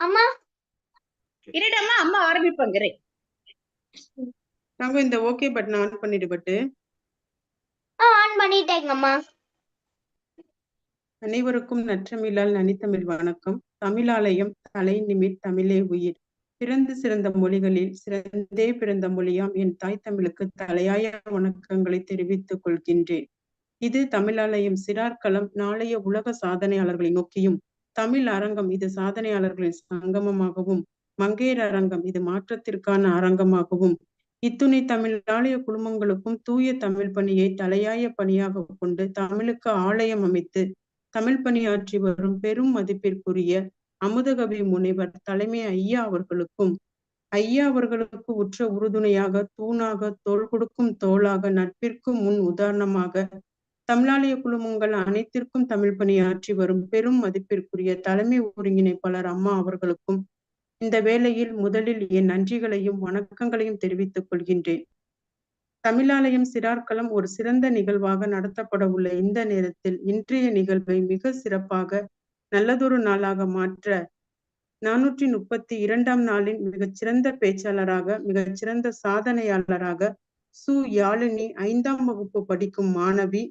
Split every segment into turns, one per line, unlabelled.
அம்மா?
இருடம்மா அம்மா ஆரம்பிப்பாங்கிறேன்
தங்கம் இந்த ஓகே பட்டன் ஆன் பண்ணிடு பட்டு.
ஆ ஆன் பண்ணிட்டேங்கம்மா
அனைவருக்கும் நற்றமிழால் நனித்தமிழ் வணக்கம். தமிழாலயம் தலை நிமிர் தமிழே உயிர். பிறந்து சிறந்த மொழிகளில் சிறந்தே பிறந்த மொழியாம் என் தாய் தமிழுக்கு தலையாய வணக்கங்களை தெரிவித்துக் கொள்கின்றேன். இது தமிழாலயம் சிறார்களம் நாளைய உலக சாதனையாளர்களை நோக்கியும் தமிழ் அரங்கம் இது சாதனையாளர்களின் சங்கமமாகவும் மங்கையர் அரங்கம் இது மாற்றத்திற்கான அரங்கமாகவும் இத்துணை தமிழ் ஆலய குழுமங்களுக்கும் தூய தமிழ் பணியை தலையாய பணியாக கொண்டு தமிழுக்கு ஆலயம் அமைத்து தமிழ் பணியாற்றி வரும் பெரும் மதிப்பிற்குரிய அமுதகவி முனைவர் தலைமை ஐயா அவர்களுக்கும் ஐயா அவர்களுக்கு உற்ற உறுதுணையாக தூணாக தோல் கொடுக்கும் தோளாக நட்பிற்கு முன் உதாரணமாக தமிழாலய குழுமங்கள் அனைத்திற்கும் தமிழ் பணியாற்றி வரும் பெரும் மதிப்பிற்குரிய தலைமை ஒருங்கிணைப்பாளர் அம்மா அவர்களுக்கும் இந்த வேளையில் முதலில் என் நன்றிகளையும் வணக்கங்களையும் தெரிவித்துக் கொள்கின்றேன். தமிழாலயம் சிறார்களம் ஒரு சிறந்த நிகழ்வாக நடத்தப்பட உள்ள இந்த நேரத்தில் இன்றைய நிகழ்வை மிக சிறப்பாக நல்லதொரு நாளாக மாற்ற நானூற்றி முப்பத்தி இரண்டாம் நாளின் மிகச்சிறந்த பேச்சாளராக மிகச்சிறந்த சாதனையாளராக சு யாழினி ஐந்தாம் வகுப்பு படிக்கும் மாணவி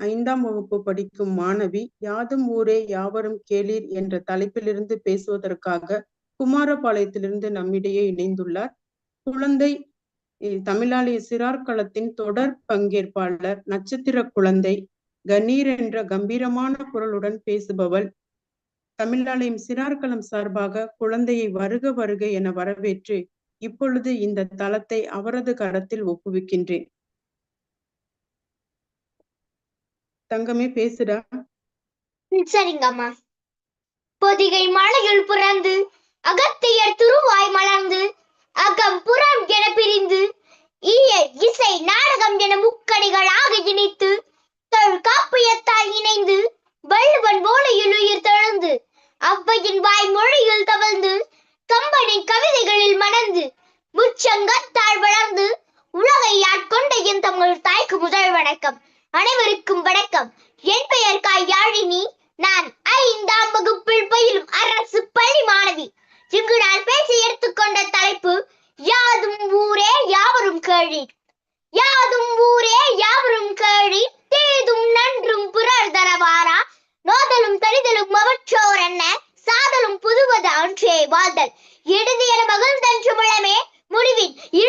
ஐந்தாம் வகுப்பு படிக்கும் மாணவி யாதும் ஊரே யாவரும் கேளீர் என்ற தலைப்பிலிருந்து பேசுவதற்காக குமாரபாளையத்திலிருந்து நம்மிடையே இணைந்துள்ளார். குழந்தை தமிழாலய சிறார்களத்தின் தொடர் பங்கேற்பாளர் நட்சத்திர குழந்தை கணீர் என்ற கம்பீரமான குரலுடன் பேசுபவள். தமிழாலயம் சிறார்களம் சார்பாக குழந்தையை வருக வருக என வரவேற்று இப்பொழுது இந்த தளத்தை அவரது கரத்தில் ஒப்புவிக்கின்றேன். தங்கமே பேசுடா.
சரிங்கம்மா. பொதிகை மலையில் புறந்து அகத்தியர் துருவாய் மலர்ந்து அகம் புறம் என பிரிந்து இயல் இசை நாடகம் என முக்கணிகளாக இணைத்து தொல் காப்பியத்தால் இணைந்து வள்ளுவன் ஓலையில் உயிர் தழுந்து அவ்வையின் வாய் மொழியில் தவழ்ந்து கம்பனின் கவிதைகளில் மணந்து முச்சங்கத்தால் வளர்ந்து உலகை ஆட்கொண்ட என் தமிழ் தாய்க்கு முதல் வணக்கம். அனைவருக்கும் வணக்கம். என் பெயர் காய் யாழினி நான் ஐந்தாம் வகுப்பில் பயிலும் அரசு பள்ளி மாணவி. இங்கு நான் பேசி எடுத்துக்கொண்ட தலைப்பு யாதும் ஊரே யாவரும் கேளீர் யாதும் ஊரே யாவரும் கேளீர் தேதும் நன்றும் புரள் தரவாரா? நோதலும் தனிதலும் அவற்றோர் என்ன? சாதலும் புதுவது அன்றே வாழ்தல். இறுதி என மகிழ்ந்தன்று முழமே Muy bien. Y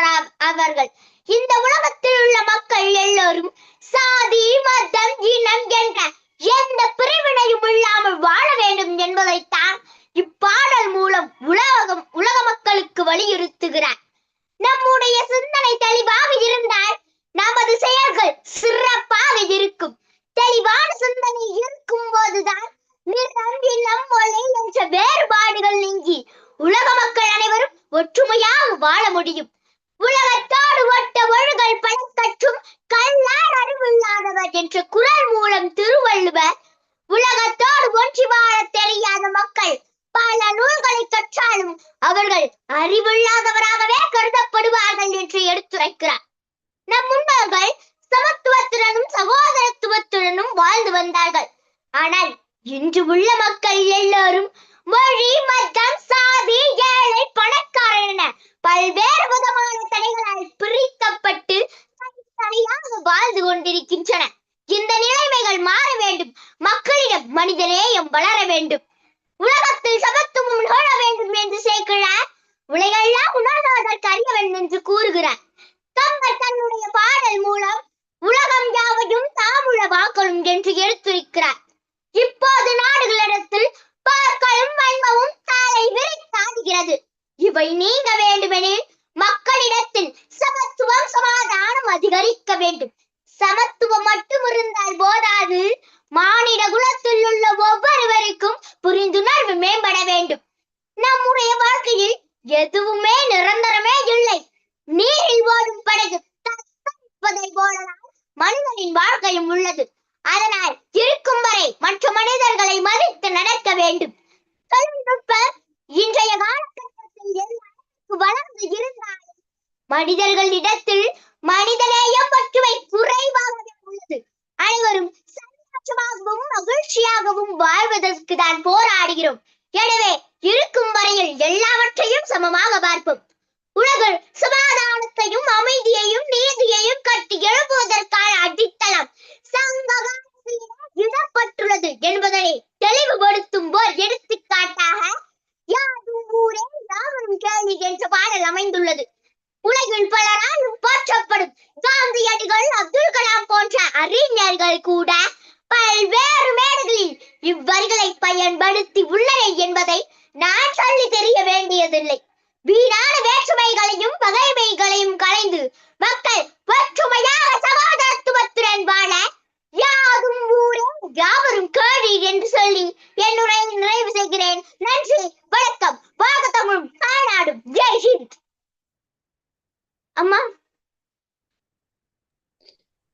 பூங்குன்றனார் அவர்கள். இந்த உலகத்தில் உள்ள மக்கள் எல்லோரும் சாதி மதம் இனம் என்ற எந்த பிரிவினையும் இல்லாமல் வாழ வேண்டும் என்பதைத்தான் இப்பாடல் மூலம் உலகம் உலக மக்களுக்கு வலியுறுத்துகிறார். நம்முடைய சிந்தனை தெளிவாக இருந்தால் நமது செயல்கள் சிறப்பாக இருக்கும். தெளிவான சிந்தனை இருக்கும் போதுதான் நிறம் இனம் மொழி என்ற வேறுபாடுகள் நீங்கி உலக மக்கள் அனைவரும் ஒற்றுமையாக வாழ முடியும். உலகத்தோடு ஒட்ட ஒழுகல் பழக்கற்றும் கல்லார் அறிவில்லாதவர் என்ற குரல் மூலம் திருவள்ளுவர் உலகத்தோடு ஒன்றி வாழ தெரியாத மக்கள் பல நூல்களை கற்றாலும் அவர்கள் அறிவில்லாதவராகவே கருதப்படுவார்கள் என்று எடுத்துரைக்கிறார். நம் முன்னோர்கள் சமத்துவத்துடனும் சகோதரத்துவத்துடனும் வாழ்ந்து வந்தார்கள். ஆனால் இன்று உள்ள மக்கள் எல்லோரும் மொழி மதம் சாதி ஏழை பணக்காரன் என பல்வேறு விதமான தடைகளால் பிரிக்கப்பட்டு தனித்தனியாக வாழ்ந்து கொண்டிருக்கின்றன. இந்த நிலைமைகள் மாற வேண்டும். மக்களிடம் மனிதநேயம் வளர வேண்டும். உலகத்தில் சமத்துவம் நிகழ வேண்டும் என்று சேர்க்கிறார். உலகெல்லாம் உணர்வதற்கு கரியவன் என்று கூறுகிறார். கம்பர் தன்னுடைய பாடல் மூலம் உலகம் யாவையும் தாமுள வாக்களும் என்று எடுத்துரைக்கிறார் இப்போது நாடுகளிடத்தில் பார்க்களும் வன்மமும் தாளை விரித்தாடுகிறது இவை நீங்க வேண்டுமெனில் மக்களிடத்தில் சமத்துவம் சமாதானம் அதிகரிக்க வேண்டும் சமத்துவம் மட்டும் இருந்தால் போதாது மானிட குலத்தில் உள்ள ஒவ்வொருவருக்கும் புரிந்துணர்வு மேம்பட வேண்டும் நம்முடைய வாழ்க்கையில் எதுவுமே நிரந்தரமே இல்லை நீரில் ஓடும் படகு தத்தளிப்பதை போலதான் மனிதனின் வாழ்க்கையும் உள்ளது அதனால் இருக்கும் வரை மற்ற மனிதர்களை மதித்து நடக்க வேண்டும் தொழில்நுட்பம் இன்றைய காலகட்டத்தில் எல்லாருக்கும் வளர்ந்து இருந்தாலும் மனிதர்களிடத்தில் மனிதநேயம் பற்றுவை குறைவாகவே உள்ளது. அனைவரும் சந்தோஷமாகவும் மகிழ்ச்சியாகவும் வாழ்வதற்கு தான் போராடுகிறோம். எனவே இருக்கும் வரையில் எல்லாவற்றையும் சமமாக பார்ப்போம். உலகில் சமாதானத்தையும் அமைதியையும் நீதியையும் கட்டி எழுப்புவதற்கான அடித்தளம் இடப்பட்டுள்ளது என்பதனை தெளிவுபடுத்தும் போர் எடுத்துக்காட்டாக யாரும் ஊரே யாவரும் கேள்வி என்ற பாடல் அமைந்துள்ளது. உலகில் பலராலும் போற்றப்படும். காந்தியடிகள் அப்துல் கலாம் போன்ற அறிஞர்கள் கூட பல்வேறு மேடைகளில் இவ்வரிகளை பயன்படுத்தி உள்ளனர் என்பதை நான் சொல்லி தெரிய வேண்டியதில்லை. வீணான வேற்றுமைகளையும் பகைமைகளையும் கலைந்து மக்கள் ஒற்றுமையாக சமாதானத்துவத்துடன் வாழ யாரும் ஊரே யாவரும் கேள்வி என்று சொல்லி என் நிறைவு செய்கிறேன். நன்றி வணக்கம் வாக தமிழும் தாய்நாடும். ஜெய் ஹிந்த். அம்மா.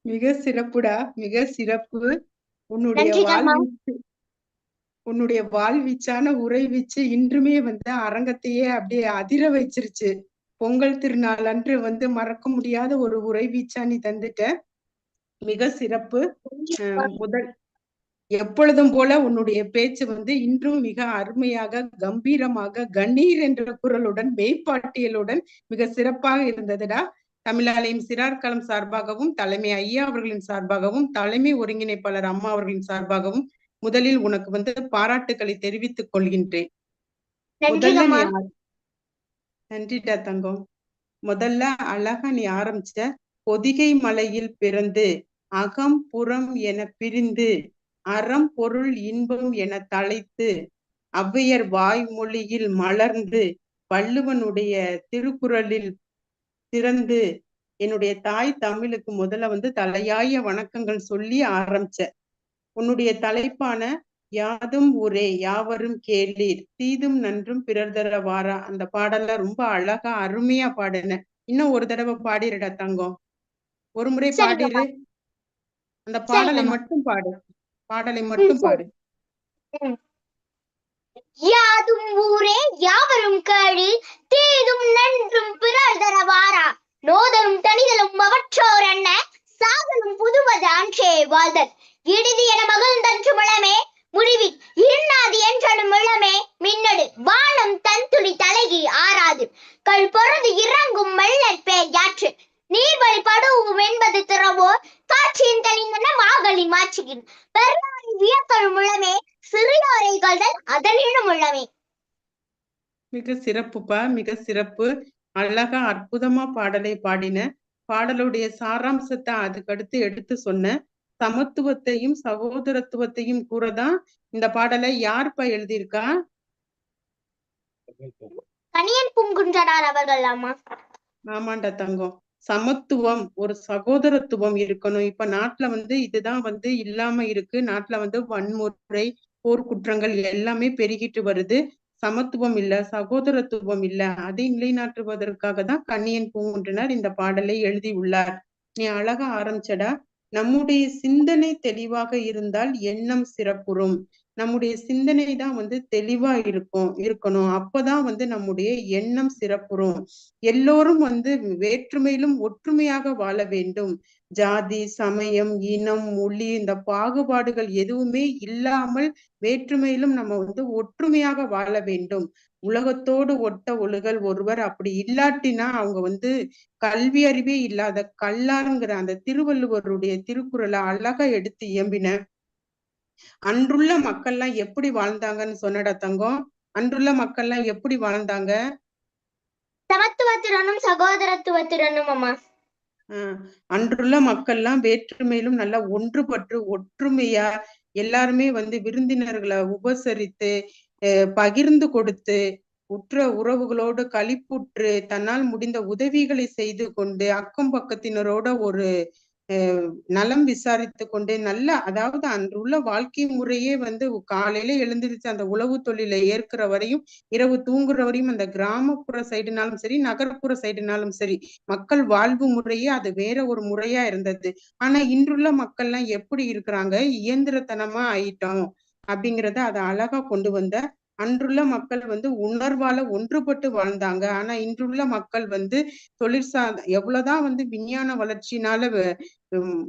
மிக சிறப்புடா மிக சிறப்பு. உன்னுடைய. வாழ்வீச்சு உன்னுடைய வாழ்வீச்சான உரை வீச்சு இன்றுமே வந்து அரங்கத்தையே அப்படியே அதிர வச்சிருச்சு. பொங்கல் திருநாள் அன்று வந்து மறக்க முடியாத ஒரு உரை வீச்சா நீ தந்துட்ட. மிக சிறப்பு. முதல் எப்பொழுதும் போல உன்னுடைய பேச்சு வந்து இன்றும் மிக அருமையாக கம்பீரமாக கணீர் என்ற குரலுடன் மெய்ப்பாட்டியலுடன் மிக சிறப்பாக இருந்ததுடா. தமிழாலயம் சிறார்களம் சார்பாகவும் தலைமை ஐயா அவர்களின் சார்பாகவும் தலைமை ஒருங்கிணைப்பாளர் அம்மா அவர்களின் சார்பாகவும் முதலில் உனக்கு வந்து பாராட்டுக்களை தெரிவித்துக் கொள்கின்றேன். நன்றிடா தங்கம். முதல்ல அழகா நீ ஆரம்பிச்ச பொதிகை மலையில் பிறந்து அகம் புறம் என பிரிந்து அறம் பொருள் இன்பம் என தலைத்து ஔவையர் வாய்மொழியில் மலர்ந்து வள்ளுவனுடைய திருக்குறளில் சிறந்து என்னுடைய தாய் தமிழுக்கு முதல்ல வந்து தலையாய வணக்கங்கள் சொல்லி ஆரம்பிச்ச. உன்னுடைய தலைப்பான யாதும் ஊரே யாவரும் கேளீர் தீதும் நன்றும் பிறர் தர வாரா அந்த பாடல்ல ரொம்ப அழகா அருமையா பாடுன. இன்னும் ஒரு தடவை பாடிருடா தங்கம். ஒரு முறை. பாடிரு. அந்த பாடலை. மட்டும் பாடு. பாடலை மட்டும். பாடு.
யாதும் ஊரே யாவரும் கேளு தீதும் நன்றும் பிறர் தர வாரா நோதலும் தனிதலும் அவற்றோர் அண்ண சாதலும் புதுவது அன்றே வாழ்தல். இறுதி என மகிழ்ந்தன்று முழமே முடிவில் இன்னாது என்றனும் இளமே மின்னடு வானம் தன்துளி தலைகி ஆறாது. கல் பொருது இறங்கும் மல்லற் பேர் யாற்று. நீர்வழி படுவும் என்பது திறவோ காட்சியின் தெளிந்தன மாகளின் மாற்றுகின் பெருமாறி வியத்தலும் முழமே சிறியோரை கல்தல் அதனினும் உள்ளமே.
மிக சிறப்புப்பா மிக சிறப்பு. அழகா அற்புதமா பாடலை பாடின பாடலுடைய சாராம்சத்தை அதுக்கடுத்து எடுத்து சொன்ன சமத்துவத்தையும் சகோதரத்துவத்தையும் கூறதான் இந்த பாடலை யாருப்பா எழுதியிருக்கா?
கணியன் பூங்குன்றனார் அவர்கள்
ஆமாண்டா தங்கம். சமத்துவம் ஒரு சகோதரத்துவம் இருக்கணும். இப்ப நாட்டுல வந்து இதுதான் வந்து இல்லாம இருக்கு. நாட்டுல வந்து வன்முறை போர்க்குற்றங்கள் எல்லாமே பெருகிட்டு வருது. சமத்துவம் இல்ல சகோதரத்துவம் இல்ல அதை நிலைநாட்டுவதற்காக தான் கண்ணியன் பூங்குன்றனர் இந்த பாடலை எழுதி உள்ளார். நீ அழகா ஆரம்பிச்சடா. நம்முடைய சிந்தனை தெளிவாக இருந்தால் எண்ணம் சிறப்புறும். நம்முடைய சிந்தனை தான் வந்து தெளிவா இருக்கும் இருக்கணும். அப்பதான் வந்து நம்முடைய எண்ணம் சிறப்புறும். எல்லோரும் வந்து வேற்றுமையிலும் ஒற்றுமையாக வாழ வேண்டும். ஜாதி சமயம் இனம் மொழி இந்த பாகுபாடுகள் எதுவுமே இல்லாமல் வேற்றுமையிலும் நம்ம வந்து ஒற்றுமையாக வாழ வேண்டும். உலகத்தோடு ஒட்ட ஒழுகல் ஒருவர் அப்படி இல்லாட்டினா அவங்க வந்து கல்வி அறிவே இல்லாத கல்லாருங்கிற அந்த திருவள்ளுவருடைய திருக்குறளை அழகா எடுத்து இயம்பின அன்றுள்ள மக்கள்லாம் எப்படி வாழ்ந்தாங்கன்னு சொன்னடா தங்கம். அன்றுள்ள மக்கள்லாம் எப்படி வாழ்ந்தாங்க?
சமத்துவத்துடனும் சகோதரத்துவத்துடனும் அம்மா.
அன்றுள்ள மக்கள்லாம் வேற்றுமையிலும் நல்லா ஒன்றுபட்டு ஒற்றுமையா எல்லாருமே வந்து விருந்தினர்களை உபசரித்து பகிர்ந்து கொடுத்து உற்ற உறவுகளோடு களிப்புற்று தன்னால் முடிந்த உதவிகளை செய்து கொண்டு அக்கம் பக்கத்தினரோட ஒரு நலம் விசாரித்து கொண்டு நல்ல அதாவது அன்றுள்ள வாழ்க்கை முறையே வந்து காலையில எழுந்திருச்சு அந்த உழவு தொழிலை ஏற்கிற வரையும் இரவு தூங்குற வரையும் அந்த கிராமப்புற சைடுனாலும் சரி நகர்ப்புற சைடுனாலும் சரி மக்கள் வாழ்வு முறையே அது வேற ஒரு முறையா இருந்தது. ஆனா இன்றுள்ள மக்கள்லாம் எப்படி இருக்கிறாங்க? இயந்திரத்தனமா ஆயிட்டோம் அப்படிங்கறத அதை அழகா கொண்டு வந்த அன்றுள்ள மக்கள் வந்து உணர்வால ஒன்றுபட்டு வாழ்ந்தாங்க. ஆனா இன்றுள்ள மக்கள் வந்து தொழிற்சார் எவ்வளவுதான் வந்து விஞ்ஞான வளர்ச்சினால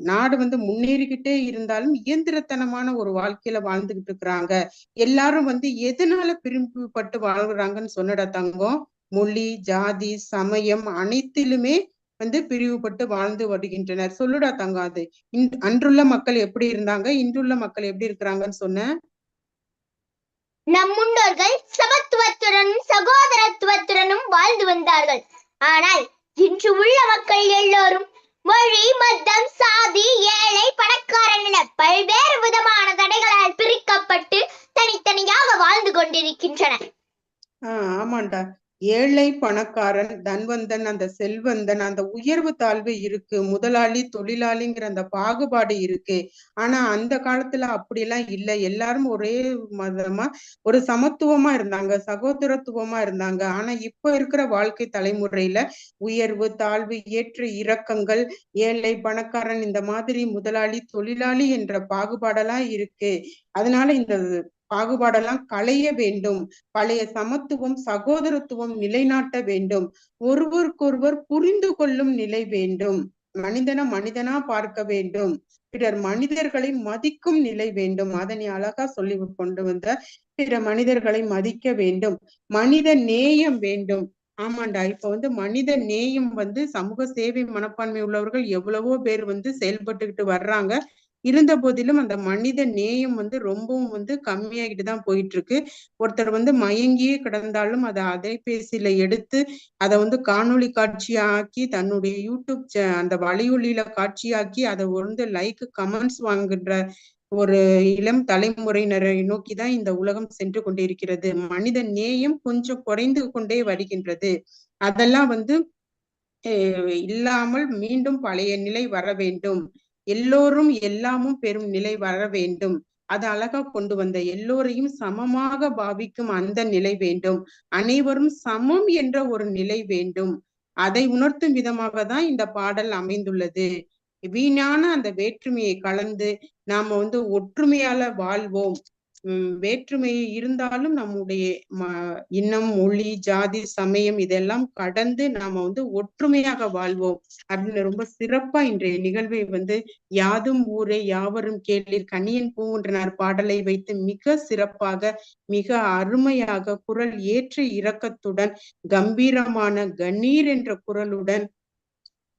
நாடு வந்து முன்னேறிக்கிட்டே இருந்தாலும் இயந்திரத்தனமான ஒரு வாழ்க்கையில வாழ்ந்துகிட்டு இருக்கிறாங்க. எல்லாரும் வந்து எதனால பிரிவுபட்டு வாழ்றாங்கன்னு சொன்னடா தங்கம். மொழி ஜாதி சமயம் அனைத்திலுமே வந்து பிரிவுபட்டு வாழ்ந்து வருகின்றனர். சொல்லுடா தங்கம் அது. அன்றுள்ள மக்கள் எப்படி இருந்தாங்க? இன்றுள்ள மக்கள் எப்படி இருக்கிறாங்கன்னு சொன்ன?
நம் முன்னோர்கள் சமத்துவத்துடனும் சகோதரத்துவத்துடனும் வாழ்ந்து வந்தார்கள். ஆனால் இன்று உள்ள மக்கள் எல்லோரும் மொழி மதம் சாதி ஏழை பணக்காரன் என பல்வேறு விதமான தடைகளால் பிரிக்கப்பட்டு தனித்தனியாக வாழ்ந்து
கொண்டிருக்கின்றன. ஆமாண்டா. ஏழை பணக்காரன் தன்வந்தன் அந்த செல்வந்தன் அந்த உயர்வு தாழ்வு இருக்கு முதலாளி தொழிலாளிங்கிற அந்த பாகுபாடு இருக்கு. ஆனா அந்த காலத்துல அப்படியெல்லாம் இல்லை. எல்லாரும் ஒரே மதமா ஒரு சமத்துவமா இருந்தாங்க சகோதரத்துவமா இருந்தாங்க. ஆனா இப்ப இருக்கிற வாழ்க்கை தலைமுறையில உயர்வு தாழ்வு ஏற்ற இறக்கங்கள் ஏழை பணக்காரன் இந்த மாதிரி முதலாளி தொழிலாளி என்ற பாகுபாடெல்லாம் இருக்கு. அதனால இந்த பாகுபாடெல்லாம் களைய வேண்டும். பழைய சமத்துவம் சகோதரத்துவம் நிலைநாட்ட வேண்டும். ஒருவருக்கொருவர் புரிந்து கொள்ளும் நிலை வேண்டும். மனிதனை மனிதனா பார்க்க வேண்டும். பிறர் மனிதர்களை மதிக்கும் நிலை வேண்டும். அதனை அழகா சொல்லி கொண்டு வந்த பிற மனிதர்களை மதிக்க வேண்டும். மனித நேயம் வேண்டும். ஆமாண்டா இப்ப வந்து மனித நேயம் வந்து சமூக சேவை மனப்பான்மை உள்ளவர்கள் எவ்வளவோ பேர் வந்து செயல்பட்டுக்கிட்டு வர்றாங்க. இருந்த போதிலும் அந்த மனித நேயம் வந்து ரொம்பவும் வந்து கம்மியாகிட்டு தான் போயிட்டு இருக்கு ஒருத்தர் வந்து மயங்கியே கிடந்தாலும் அதை அலைபேசியில எடுத்து அதை வந்து காணொளி காட்சியாக்கி தன்னுடைய யூடியூப் அந்த வலையொலியில காட்சியாக்கி அதை வந்து லைக் கமெண்ட்ஸ் வாங்குகின்ற ஒரு இளம் தலைமுறையினரை நோக்கி தான் இந்த உலகம் சென்று கொண்டிருக்கிறது. மனித நேயம் கொஞ்சம் குறைந்து கொண்டே வருகின்றது. அதெல்லாம் வந்து இல்லாமல் மீண்டும் பழைய நிலை வர வேண்டும். எல்லோரும் எல்லாமும் பெறும் நிலை வர வேண்டும். அது அழகா கொண்டு வந்த எல்லோரையும் சமமாக பாவிக்கும் அந்த நிலை வேண்டும். அனைவரும் சமம் என்ற ஒரு நிலை வேண்டும். அதை உணர்த்தும் விதமாக தான் இந்த பாடல் அமைந்துள்ளது. வீணான அந்த வேற்றுமையை கலந்து நாம வந்து ஒற்றுமையால வாழ்வோம். வேற்றுமை இருந்தாலும் நம்முடைய இனம் மொழி ஜாதி சமயம் இதெல்லாம் கடந்து நாம வந்து ஒற்றுமையாக வாழ்வோம். அப்படின்னு ரொம்ப சிறப்பா இன்றைய நிகழ்வை வந்து யாதும் ஊரே யாவரும் கேளீர் கனியன் பூங்குன்றனார் பாடலை வைத்து மிக சிறப்பாக மிக அருமையாக குரல் ஏற்ற இரக்கத்துடன் கம்பீரமான கணீர் என்ற குரலுடன்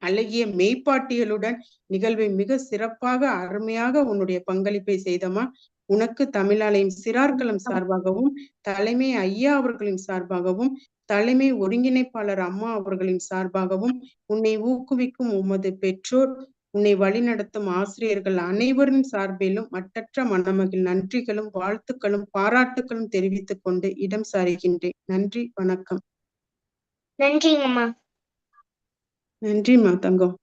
அழகிய மெய்ப்பாட்டியலுடன் நிகழ்வை மிக சிறப்பாக அருமையாக உன்னுடைய பங்களிப்பை செய்தமா உனக்கு தமிழாலயம் சிறார்களம் சார்பாகவும் தலைமை ஐயா அவர்களின் சார்பாகவும் தலைமை ஒருங்கிணைப்பாளர் அம்மா அவர்களின் சார்பாகவும் உன்னை ஊக்குவிக்கும் உமது பெற்றோர் உன்னை வழிநடத்தும் ஆசிரியர்கள் அனைவரின் சார்பிலும் மட்டற்ற மனமகிழ் நன்றிகளும் வாழ்த்துக்களும் பாராட்டுகளும் தெரிவித்துக் கொண்டு இடம் சாருகின்றேன். நன்றி வணக்கம்.
நன்றிங்கம்மா.
நன்றிம்மா தங்கம்